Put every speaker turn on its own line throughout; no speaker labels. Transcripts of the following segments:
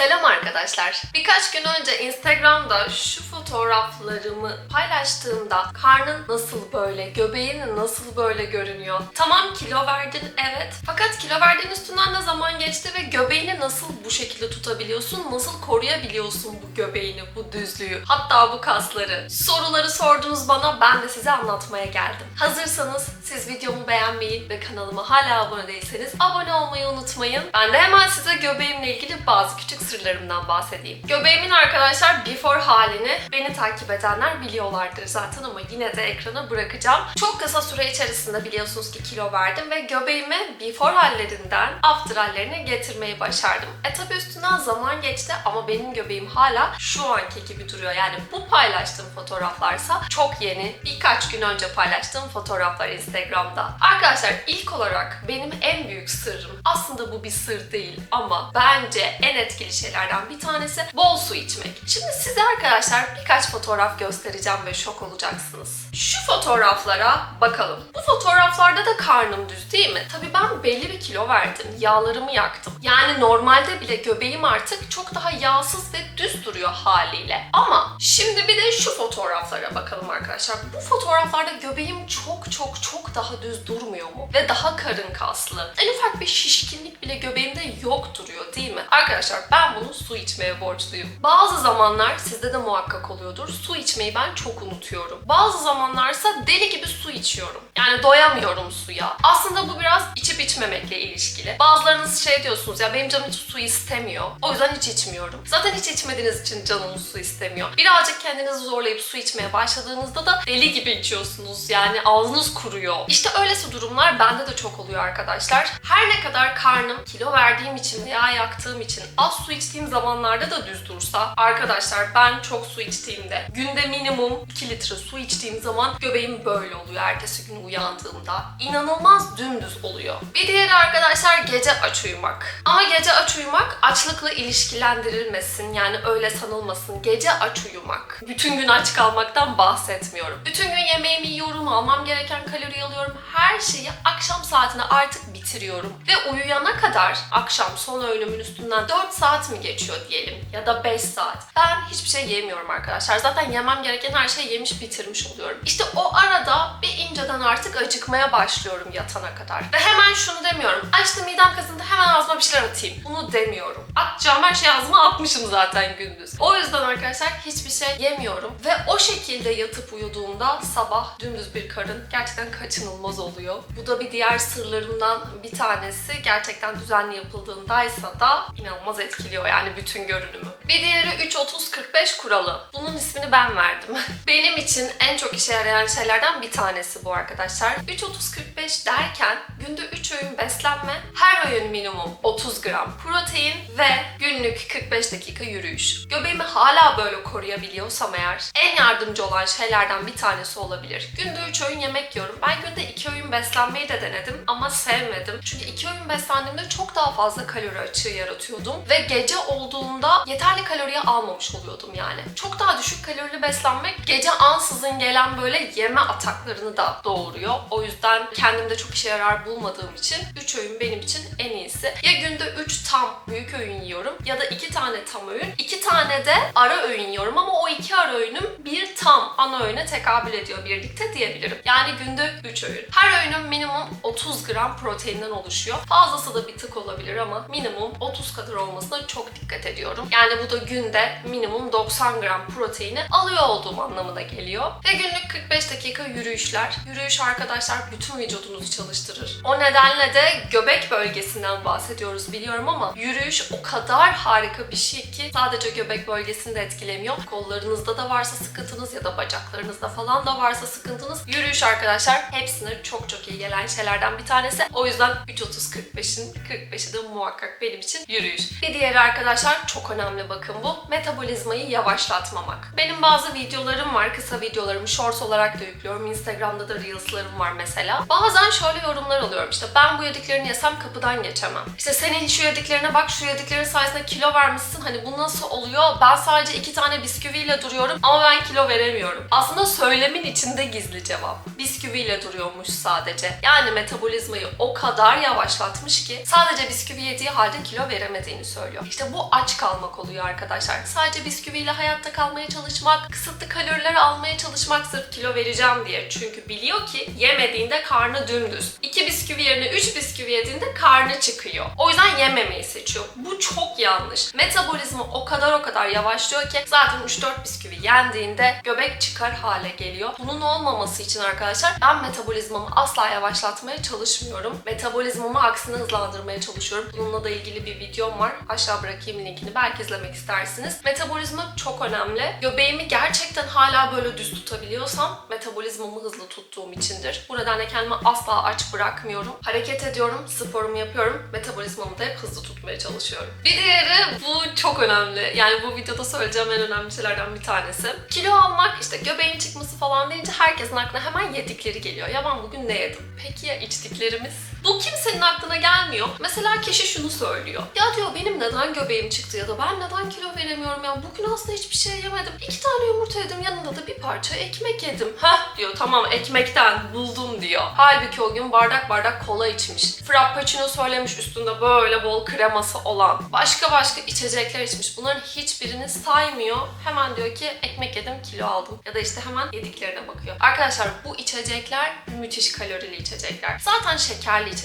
Selam arkadaşlar. Birkaç gün önce Instagram'da şu fotoğraflarımı paylaştığımda karnın nasıl böyle, göbeğin nasıl böyle görünüyor? Tamam kilo verdin evet. Fakat kilo verdiğin üstünden de zaman geçti ve göbeğini nasıl bu şekilde tutabiliyorsun? Nasıl koruyabiliyorsun bu göbeğini, bu düzlüğü, hatta bu kasları? Soruları sordunuz bana, ben de size anlatmaya geldim. Hazırsanız siz videomu beğenmeyi ve kanalıma hala abone değilseniz abone olmayı unutmayın. Ben de hemen size göbeğimle ilgili bazı küçük sırlarımdan bahsedeyim. Göbeğimin arkadaşlar before halini beni takip edenler biliyorlardır zaten ama yine de ekrana bırakacağım. Çok kısa süre içerisinde biliyorsunuz ki kilo verdim ve göbeğimi before hallerinden after hallerine getirmeyi başardım. E tabi üstünden zaman geçti ama benim göbeğim hala şu anki gibi duruyor. Yani bu paylaştığım fotoğraflarsa çok yeni, birkaç gün önce paylaştığım fotoğraflar Instagram'da. Arkadaşlar ilk olarak benim en büyük sırrım, aslında bu bir sır değil ama bence en etkili şeylerden bir tanesi bol su içmek. Şimdi size arkadaşlar birkaç fotoğraf göstereceğim ve şok olacaksınız. Şu fotoğraflara bakalım. Bu fotoğraflarda da karnım düz değil mi? Tabii ben belli bir kilo verdim. Yağlarımı yaktım. Yani normalde bile göbeğim artık çok daha yağsız ve düz duruyor haliyle. Ama şimdi bir de şu fotoğraflara bakalım arkadaşlar. Bu fotoğraflarda göbeğim çok çok çok daha düz durmuyor mu? Ve daha karın kaslı. En ufak bir şişkinlik bile göbeğimde yok duruyor değil mi? Arkadaşlar ben bunu su içmeye borçluyum. Bazı zamanlar sizde de muhakkak oluyordur. Su içmeyi ben çok unutuyorum. Bazı zamanlarsa deli gibi su içiyorum. Yani doyamıyorum suya. Aslında bu biraz içip içmemekle ilişkili. Bazılarınız şey diyorsunuz ya benim canım hiç su istemiyor. O yüzden hiç içmiyorum. Zaten hiç içmediğiniz için canınız su istemiyor. Birazcık kendinizi zorlayıp su içmeye başladığınızda da deli gibi içiyorsunuz. Yani ağzınız kuruyor. İşte öylesi durumlar bende de çok oluyor arkadaşlar. Her ne kadar karnım kilo verdiğim için veya yaktığım için az su içtiğim zamanlarda da düz dursa arkadaşlar ben çok su içtiğimde günde minimum 2 litre su içtiğim zaman göbeğim böyle oluyor ertesi gün uyandığımda. İnanılmaz dümdüz oluyor. Bir diğeri arkadaşlar gece aç uyumak. Ama gece aç uyumak açlıkla ilişkilendirilmesin yani öyle sanılmasın. Gece aç uyumak. Bütün gün aç kalmaktan bahsetmiyorum. Bütün gün yemeğimi yiyorum, almam gereken kalori alıyorum. Her şeyi akşam saatine artık bitiriyorum. Ve uyuyana kadar akşam son öğünümün üstünden 4 saat mi geçiyor diyelim ya da 5 saat. Ben hiçbir şey yemiyorum arkadaşlar. Zaten yemem gereken her şeyi yemiş bitirmiş oluyorum. İşte o arada bir inceden artık acıkmaya başlıyorum yatana kadar. Ve hemen şunu demiyorum. İşte midem kazındı hemen ağzıma bir şeyler atayım. Bunu demiyorum. Atacağım her şeyi ağzıma atmışım zaten gündüz. O yüzden arkadaşlar hiçbir şey yemiyorum. Ve o şekilde yatıp uyuduğumda sabah dümdüz bir karın gerçekten kaçınılmaz oluyor. Bu da bir diğer sırlarımdan bir tanesi. Gerçekten düzenli yapıldığındaysa da inanılmaz etkiliyor yani bütün görünümü. Bir diğeri 3-30-45 kuralı. Bunun ismini ben verdim. Benim için en çok işe yarayan şeylerden bir tanesi bu arkadaşlar. 3-30-45 derken günde 3 öğün beslenme, her öğün minimum 30 gram protein ve günlük 45 dakika yürüyüş. Göbeğimi hala böyle koruyabiliyorsam eğer en yardımcı olan şeylerden bir tanesi olabilir. Günde 3 öğün yemek yiyorum. Ben günde 2 öğün beslenmeyi de denedim ama sevmedim. Çünkü 2 öğün beslendiğimde çok daha fazla kalori açığı yaratıyordum ve gece olduğunda yeterli kaloriyi almamış oluyordum yani. Çok daha düşük kalorili beslenmek gece ansızın gelen böyle yeme ataklarını da doğuruyor. O yüzden kendimde çok işe yarar bulmadığım için 3 öğün benim için en iyisi. Ya günde 3 tam büyük öğün yiyorum ya da 2 tane tam öğün. 2 tane de ara öğün yiyorum ama o 2 ara öğünüm bir tam ana öğüne tekabül ediyor birlikte diyebilirim. Yani günde 3 öğün. Her öğünüm minimum 30 gram proteinden oluşuyor. Fazlası da bir tık olabilir ama minimum 30 kadar olmasına çok dikkat ediyorum. Yani bu da günde minimum 90 gram proteini alıyor olduğum anlamına geliyor. Ve günlük 45 dakika yürüyüşler. Yürüyüş arkadaşlar bütün vücudunuzu çalıştırır. O nedenle de göbek bölgesinden bahsediyoruz biliyorum ama yürüyüş o kadar harika bir şey ki sadece göbek bölgesini de etkilemiyor. Kollarınızda da varsa sıkıntınız ya da bacaklarınızda falan da varsa sıkıntınız. Yürüyüş arkadaşlar hepsine çok çok iyi gelen şeylerden bir tanesi. O yüzden 3.30-45'in 45'i de muhakkak benim için yürüyüş. Bir diğeri arkadaşlar çok önemli bakın bu. Metabolizmayı yavaşlatmamak. Benim bazı videolarım var. Kısa videolarımı shorts olarak da yüklüyorum. Instagram'da da reels'larım var mesela. Bazen şöyle yorumlar alıyorum. İşte ben bu yediklerini yesem kapıdan geçemem. İşte senin şu yediklerine bak şu yediklerin sayesinde kilo vermişsin hani bu nasıl oluyor? Ben sadece iki tane bisküviyle duruyorum ama ben kilo veremiyorum. Aslında söylemin içinde gizli cevap. Bisküviyle duruyormuş sadece. Yani metabolizmayı o kadar yavaşlatmış ki sadece bisküvi yediği halde kilo veremediğini söylüyor. İşte bu aç kalmak oluyor arkadaşlar. Sadece bisküviyle hayatta kalmaya çalışmak, kısıtlı kaloriler almaya çalışmak sırf kilo vereceğim diye. Çünkü biliyor ki yemediğinde karnı dümdüz. İki bisküvi yerine üç bisküvi yediğinde karnı çıkıyor. O yüzden yememeyi seçiyor. Bu çok yanlış. Metabolizma o kadar o kadar yavaşlıyor ki zaten 3-4 bisküvi yendiğinde göbek çıkar hale geliyor. Bunun olmaması için arkadaşlar ben metabolizmamı asla yavaşlatmaya çalışmıyorum. Metabolizmamı aksine hızlandırmaya çalışıyorum. Bununla da ilgili bir videom var. Aşağı bırakayım linkini. Belki izlemek istersiniz. Metabolizma çok önemli. Göbeğimi gerçekten hala böyle düz tutabiliyorsam metabolizmamı hızlı tuttuğum içindir. Bu nedenle kendimi asla aç bırakmıyorum. Hareket ediyorum, sporumu yapıyorum. Metabolizmamı da hep hızlı tutmaya çalışıyorum. Bir diğeri bu çok önemli. Yani bu videoda söyleyeceğim en önemli şeylerden bir tanesi. Kilo almak, işte göbeğin çıkması falan deyince herkesin aklına hemen yedikleri geliyor. Ya ben bugün ne yedim? Peki ya içtiklerimiz? Bu kimsenin aklına gelmiyor. Mesela kişi şunu söylüyor. Ya diyor benim neden göbeğim çıktı ya da ben neden kilo veremiyorum ya bugün aslında hiçbir şey yemedim. İki tane yumurta yedim yanında da bir parça ekmek yedim. Heh diyor tamam ekmekten buldum diyor. Halbuki o gün bardak bardak kola içmiş. Frappuccino söylemiş üstünde böyle bol kreması olan. Başka başka içecekler içmiş. Bunların hiçbirini saymıyor. Hemen diyor ki ekmek yedim kilo aldım. Ya da işte hemen yediklerine bakıyor. Arkadaşlar bu içecekler müthiş kalorili içecekler. Zaten şekerli içecekler.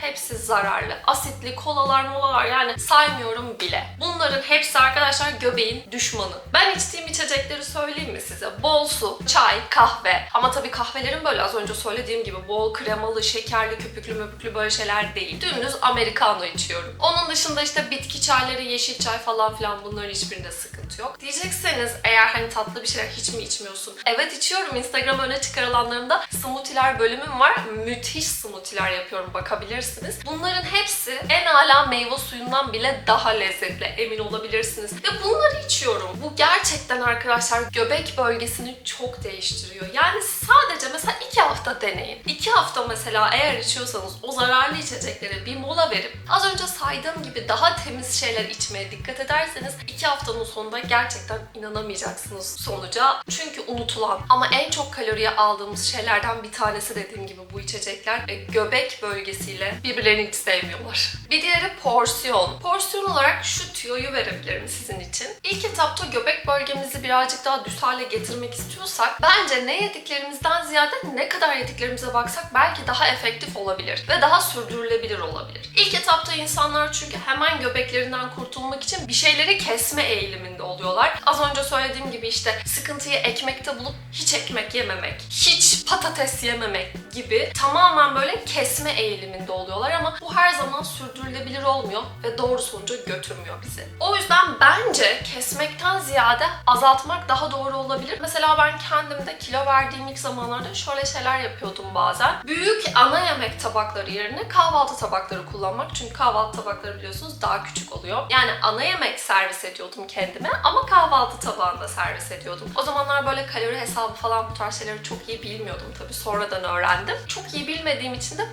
Hepsi zararlı. Asitli kolalar molalar yani saymıyorum bile. Bunların hepsi arkadaşlar göbeğin düşmanı. Ben içtiğim içecekleri söyleyeyim mi size? Bol su, çay, kahve. Ama tabii kahvelerin böyle az önce söylediğim gibi bol kremalı, şekerli, köpüklü möpüklü böyle şeyler değil. Dümdüz americano içiyorum. Onun dışında işte bitki çayları, yeşil çay falan filan bunların hiçbirinde sıkıntı yok. Diyecekseniz eğer hani tatlı bir şeyler hiç mi içmiyorsun? Evet içiyorum. Instagram öne çıkarılanlarımda smoothie'ler bölümüm var. Müthiş smoothie'ler yapıyorum bakabilirsiniz. Bunların hepsi en ala meyve suyundan bile daha lezzetli emin olabilirsiniz. Ve bunları içiyorum. Bu gerçekten arkadaşlar göbek bölgesini çok değiştiriyor. Yani sadece mesela iki hafta deneyin. İki hafta mesela eğer içiyorsanız o zararlı içeceklere bir mola verip az önce saydığım gibi daha temiz şeyler içmeye dikkat ederseniz iki haftanın sonunda gerçekten inanamayacaksınız sonuca. Çünkü unutulan ama en çok kaloriye aldığımız şeylerden bir tanesi dediğim gibi bu içecekler ve göbek bölgesiyle birbirlerini hiç sevmiyorlar. Bir diğeri porsiyon. Porsiyon olarak şu tüyoyu verebilirim sizin için. İlk etapta göbek bölgemizi birazcık daha düz hale getirmek istiyorsak bence ne yediklerimizden ziyade ne kadar yediklerimize baksak belki daha efektif olabilir ve daha sürdürülebilir olabilir. İlk etapta insanlar çünkü hemen göbeklerinden kurtulmak için bir şeyleri kesme eğiliminde oluyorlar. Az önce söylediğim gibi işte sıkıntıyı ekmekte bulup hiç ekmek yememek, hiç patates yememek gibi tamamen böyle kesme eğiliminde oluyorlar ama bu her zaman sürdürülebilir olmuyor ve doğru sonuca götürmüyor bizi. O yüzden bence kesmekten ziyade azaltmak daha doğru olabilir. Mesela ben kendimde kilo verdiğim ilk zamanlarda şöyle şeyler yapıyordum bazen. Büyük ana yemek tabakları yerine kahvaltı tabakları kullanmak. Çünkü kahvaltı tabakları biliyorsunuz daha küçük oluyor. Yani ana yemek servis ediyordum kendime ama kahvaltı tabağında servis ediyordum. O zamanlar böyle kalori hesabı falan bu tarz şeyleri çok iyi bilmiyordum tabii. Sonradan öğrendim. Çok iyi bilmediğim için de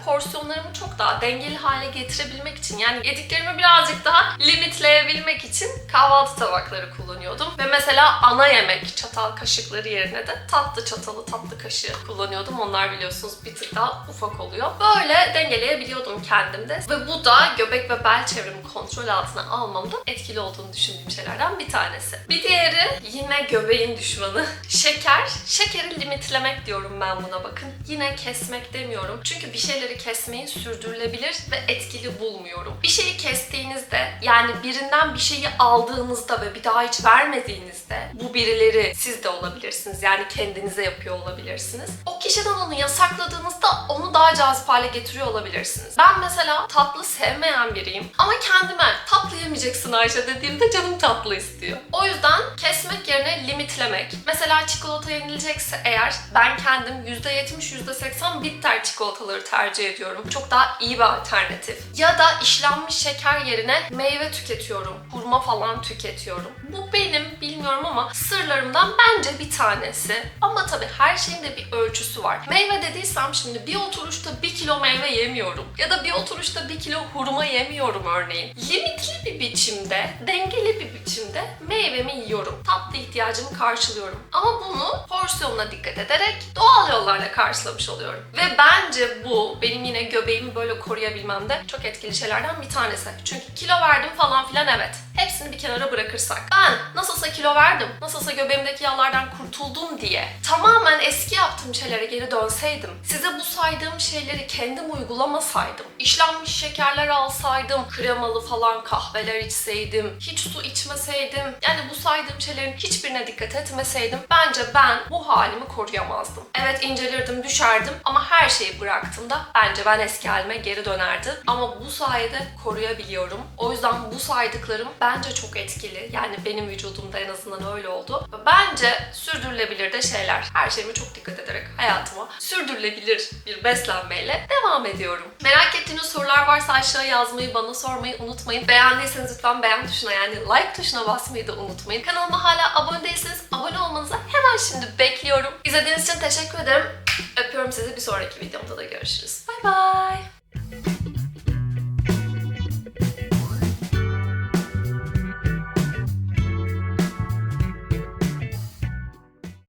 porsiyonlarımı çok daha dengeli hale getirebilmek için yani yediklerimi birazcık daha limitleyebilmek için kahvaltı tabakları kullanıyordum. Ve mesela ana yemek çatal kaşıkları yerine de tatlı çatalı tatlı kaşığı kullanıyordum. Onlar biliyorsunuz bir tık daha ufak oluyor. Böyle dengeleyebiliyordum kendimde. Ve bu da göbek ve bel çevremi kontrol altına almamda etkili olduğunu düşündüğüm şeylerden bir tanesi. Bir diğeri yine göbeğin düşmanı. Şeker. Şekeri limitlemek diyorum ben buna bakın. Yine kesmek demiyorum. Çünkü bir şeyleri kesmeyi sürdürülebilir ve etkili bulmuyorum. Bir şeyi kestiğinizde yani birinden bir şeyi aldığınızda ve bir daha hiç vermediğinizde bu birileri siz de olabilirsiniz. Yani kendinize yapıyor olabilirsiniz. O kişiden onu yasakladığınızda onu daha cazip hale getiriyor olabilirsiniz. Ben mesela tatlı sevmeyen biriyim ama kendime tatlı yemeyeceksin Ayşe dediğimde canım tatlı istiyor. O yüzden kesmek yerine limitlemek. Mesela çikolata yenilecekse eğer ben kendim %70 %80 bitter çikolataları tercih ediyorum. Çok daha iyi bir alternatif. Ya da işlenmiş şeker yerine meyve tüketiyorum. Hurma falan tüketiyorum. Bu benim bilmiyorum ama sırlarımdan bence bir tanesi. Ama tabii her şeyin de bir ölçüsü var. Meyve dediysem şimdi bir oturuşta bir kilo meyve yemiyorum. Ya da bir oturuşta bir kilo hurma yemiyorum örneğin. Limitli bir biçimde, dengeli bir biçimde meyvemi yiyorum. Tatlı ihtiyacımı karşılıyorum. Ama bunu porsiyonuna dikkat ederek doğal yollarla karşılamış oluyorum. Ve bence bu benim yine göbeğimi böyle koruyabilmemde çok etkili şeylerden bir tanesi. Çünkü kilo verdim falan filan evet. Hepsini bir kenara bırakırsak. Ben nasılsa kilo verdim, nasılsa göbeğimdeki yağlardan kurtuldum diye tamamen eski yaptığım şeylere geri dönseydim, size bu saydığım şeyleri kendim uygulamasaydım, işlenmiş şekerler alsaydım, kremalı falan kahveler içseydim, hiç su içmeseydim, yani bu saydığım şeylerin hiçbirine dikkat etmeseydim bence ben bu halimi koruyamazdım. Evet incelirdim, düşerdim ama her şeyi bıraktığımda bence ben eski halime geri dönerdim. Ama bu sayede koruyabiliyorum. O yüzden bu saydıklarım bence çok etkili. Yani benim vücudumda en azından öyle oldu. Bence sürdürülebilir de şeyler. Her şeyime çok dikkat ederek hayatıma sürdürülebilir bir beslenmeyle devam ediyorum. Merak ettiğiniz sorular varsa aşağıya yazmayı, bana sormayı unutmayın. Beğendiyseniz lütfen beğen tuşuna yani like tuşuna basmayı da unutmayın. Kanalıma hala abone değilseniz abone olmanızı hemen şimdi bekliyorum. İzlediğiniz için teşekkür ederim. Öpüyorum sizi. Bir sonraki videomda da görüşürüz. Bay bay.